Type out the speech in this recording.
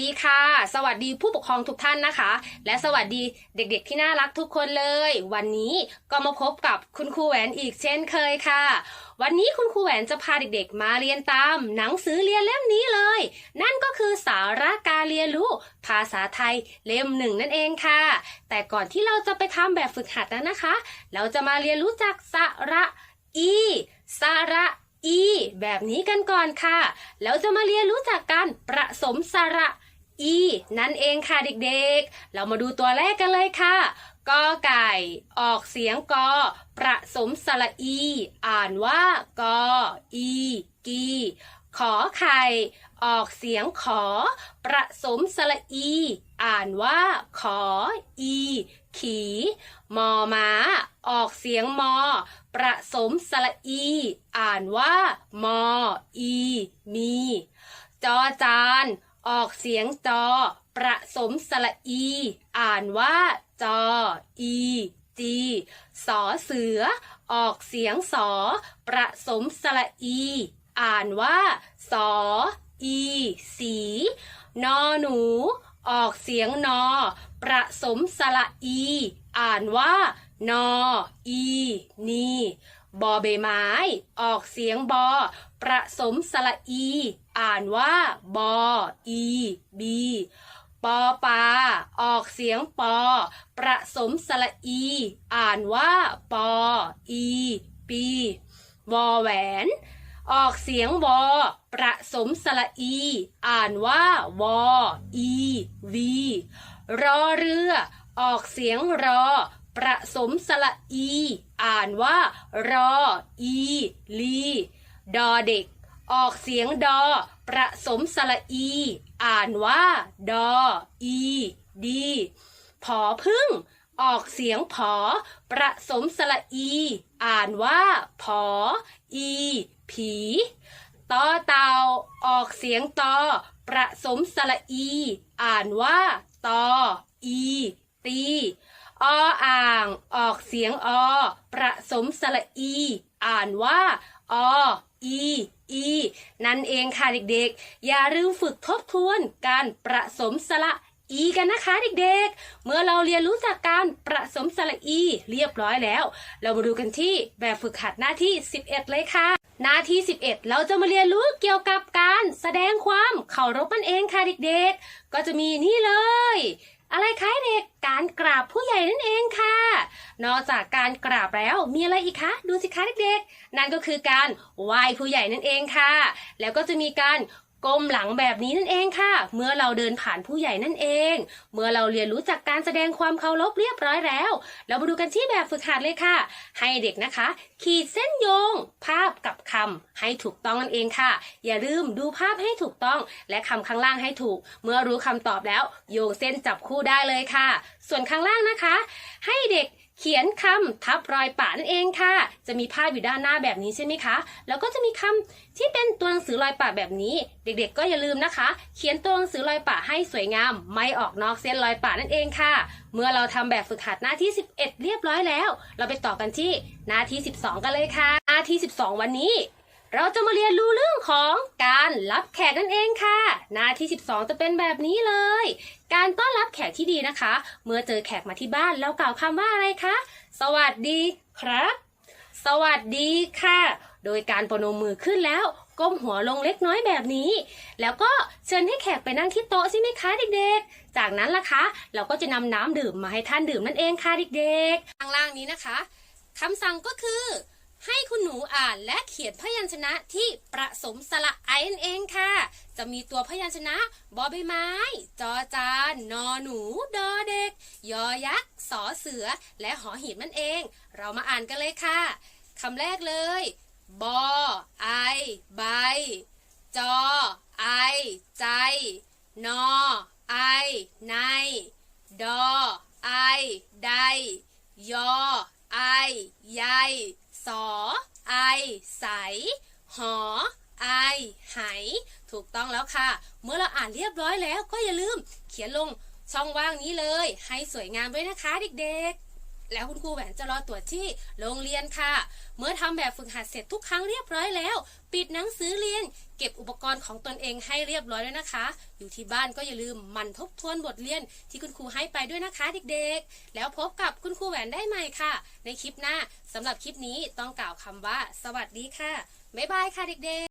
ดีค่ะ สวัสดีผู้ปกครองทุกท่านนะคะ และสวัสดีเด็กๆที่น่ารักทุกคนเลย วันนี้ก็มาพบกับคุณครูแหวนอีกเช่นเคยค่ะ วันนี้คุณครูแหวนจะพาเด็กๆ มาเรียนตามหนังสือเรียนเล่มนี้เลย นั่นก็คือสาระการเรียนรู้ภาษาไทยเล่มหนึ่งนั่นเองค่ะ แต่ก่อนที่เราจะไปทำแบบฝึกหัดนั้นนะคะ เราจะมาเรียนรู้จักสาระอีสาระอีแบบนี้กันก่อนค่ะ แล้วจะมาเรียนรู้จักการประสมสระ อีนั่นเองค่ะเด็กๆ เรามาดูตัวแรกกันเลยค่ะกอไก่ ออกเสียงกอประสมสระอี อ่านว่ากออีกีขอไข่ ออกเสียงขอ ประสมสระอี อ่านว่า ขอ อี ขี มอม้า ออกเสียงมอ ประสมสระอี อ่านว่า มอ อี มี จอจาน ออกเสียงจอ ประสมสระอี อ่านว่าจอ อี จีสอเสือ ออกเสียงสอ ประสมสระอี อ่านว่า สอ อี สี นอหนู ออกเสียงนอ ประสมสระอี อ่านว่า นอ อี นี บอใบไม้ ออกเสียงบอ ประสมสระอี อ่านว่าบออีบีปอปลาออกเสียงปอ ประสมสระอี อ่านว่าปออีปีวอแหวน ออกเสียงวอ ประสมสระอี อ่านว่าวออีวีรอเรือ ออกเสียงรอ ประสมสระอี อ่านว่า รอ อี ลี ดอเด็ก ออกเสียงดอ ประสมสระอี อ่านว่า ดอ อี ดีผอพึ่ง ออกเสียงผอ ประสมสระอี อ่านว่าผอ อี ผีตอเต่าออกเสียงตอ ประสมสระอี อ่านว่าตอ อี ตี ออ่าง ออกเสียงอ ประสมสระอี อ่านว่าออีอีนั่นเองค่ะเด็กๆ อย่าลืมฝึกทบทวนการประสมสระอีกันนะคะเด็กๆ เมื่อเราเรียนรู้จากการประสมสระอีเรียบร้อยแล้ว เรามาดูกันที่แบบฝึกหัดหน้าที่ 11 เลยค่ะ หน้าที่ 11 เราจะมาเรียนรู้เกี่ยวกับการแสดงความเคารพนั่นเองค่ะเด็กๆ ก็จะมีนี่เลย อะไรคะเด็กการกราบผู้ใหญ่นั่นเองค่ะ นอกจากการกราบแล้วมีอะไรอีกคะดูสิคะเด็กๆ นั่นก็คือการไหว้ผู้ใหญ่นั่นเองค่ะ แล้วก็จะมีการก้มหลังแบบนี้นั่นเองค่ะ เมื่อเราเดินผ่านผู้ใหญ่นั่นเอง เมื่อเราเรียนรู้จากการแสดงความเคารพเรียบร้อยแล้ว เรามาดูกันที่แบบฝึกหัดเลยค่ะ ให้เด็กนะคะ ขีดเส้นโยง ภาให้ถูกต้องนั่นเองค่ะ อย่าลืมดูภาพให้ถูกต้องและคำข้างล่างให้ถูก เมื่อรู้คำตอบแล้ว โยงเส้นจับคู่ได้เลยค่ะ ส่วนข้างล่างนะคะ ให้เด็ก เขียนคำทับรอยปะนั่นเองค่ะ จะมีภาพอยู่ด้านหน้าแบบนี้ใช่ไหมคะ แล้วก็จะมีคำที่เป็นตัวหนังสือรอยปะแบบนี้ เด็กๆ ก็อย่าลืมนะคะ เขียนตัวหนังสือรอยปะให้สวยงาม ไม่ออกนอกเส้นรอยปะนั่นเองค่ะ เมื่อเราทำแบบฝึกหัดหน้าที่ 11 เรียบร้อยแล้ว เราไปต่อกันที่หน้าที่ 12 กันเลยค่ะ หน้าที่ 12 วันนี้ เราจะมาเรียนรู้เรื่องของการรับแขกนั่นเองค่ะ หน้าที่ 12 จะเป็นแบบนี้เลย การต้อนรับแขกที่ดีนะคะ เมื่อเจอแขกมาที่บ้านเรากล่าวคำว่าอะไรคะ สวัสดีครับ สวัสดีค่ะ โดยการปรนมมือขึ้นแล้วก้มหัวลงเล็กน้อยแบบนี้ แล้วก็เชิญให้แขกไปนั่งที่โต๊ะใช่ไหมคะเด็กๆ จากนั้นล่ะคะ เราก็จะนำน้ำดื่มมาให้ท่านดื่มนั่นเองค่ะเด็กๆ ข้างล่างนี้นะคะคำสั่งก็คือ ให้คุณหนูอ่านและเขียนพยัญชนะที่ประสมสระไอนั่นเองค่ะ จะมีตัวพยัญชนะบอใบไม้ จอจานนอหนู ดอเด็ก ยอยักษ์สอเสือ และหอหีบนั่นเอง เรามาอ่านกันเลยค่ะคำแรกเลย บอ ไอ ใบ จอ ไอ ใจ นอ ไอ ใน ดอ ไอ ใด ยอ ไอ ใย สอไอใส หอ ไอไหถูกต้องแล้วค่ะ เมื่อเราอ่านเรียบร้อยแล้วก็อย่าลืม เขียนลงช่องว่างนี้เลย ให้สวยงามด้วยนะคะเด็กๆ แล้วคุณครูแหวนจะรอตรวจที่โรงเรียนค่ะ เมื่อทำแบบฝึกหัดเสร็จทุกครั้งเรียบร้อยแล้ว ปิดหนังสือเรียน เก็บอุปกรณ์ของตนเองให้เรียบร้อยด้วยนะคะ อยู่ที่บ้านก็อย่าลืมมันทบทวนบทเรียนที่คุณครูให้ไปด้วยนะคะเด็กๆ แล้วพบกับคุณครูแหวนได้ใหม่ค่ะ ในคลิปหน้าสำหรับคลิปนี้ต้องกล่าวคำว่า สวัสดีค่ะบ๊ายบายค่ะเด็กๆ